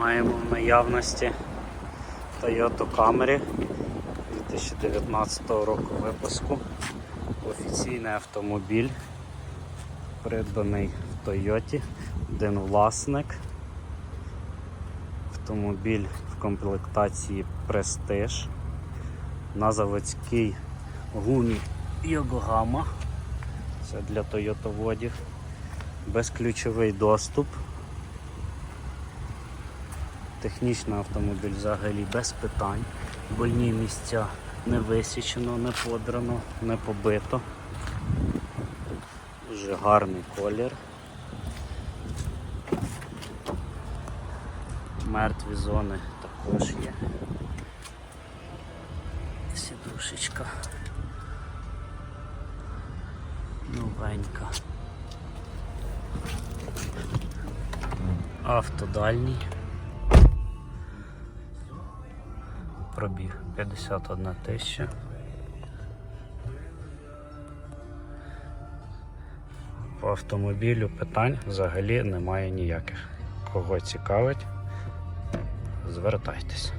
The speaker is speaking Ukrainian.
Маємо в наявності Toyota Camry 2019 року випуску. Офіційний автомобіль, придбаний в Тойоті, один власник. Автомобіль в комплектації Prestige на заводській гумі Йогогама. Це для Toyota водів. Безключовий доступ. Технічний автомобіль взагалі без питань. Больні місця не висічено, не подрано, не побито. Дуже гарний колір. Мертві зони також є. Сідушечка. Новенька. Автодальній. Пробіг 51 тисяча. По автомобілю питань взагалі немає ніяких. Кого цікавить, звертайтесь.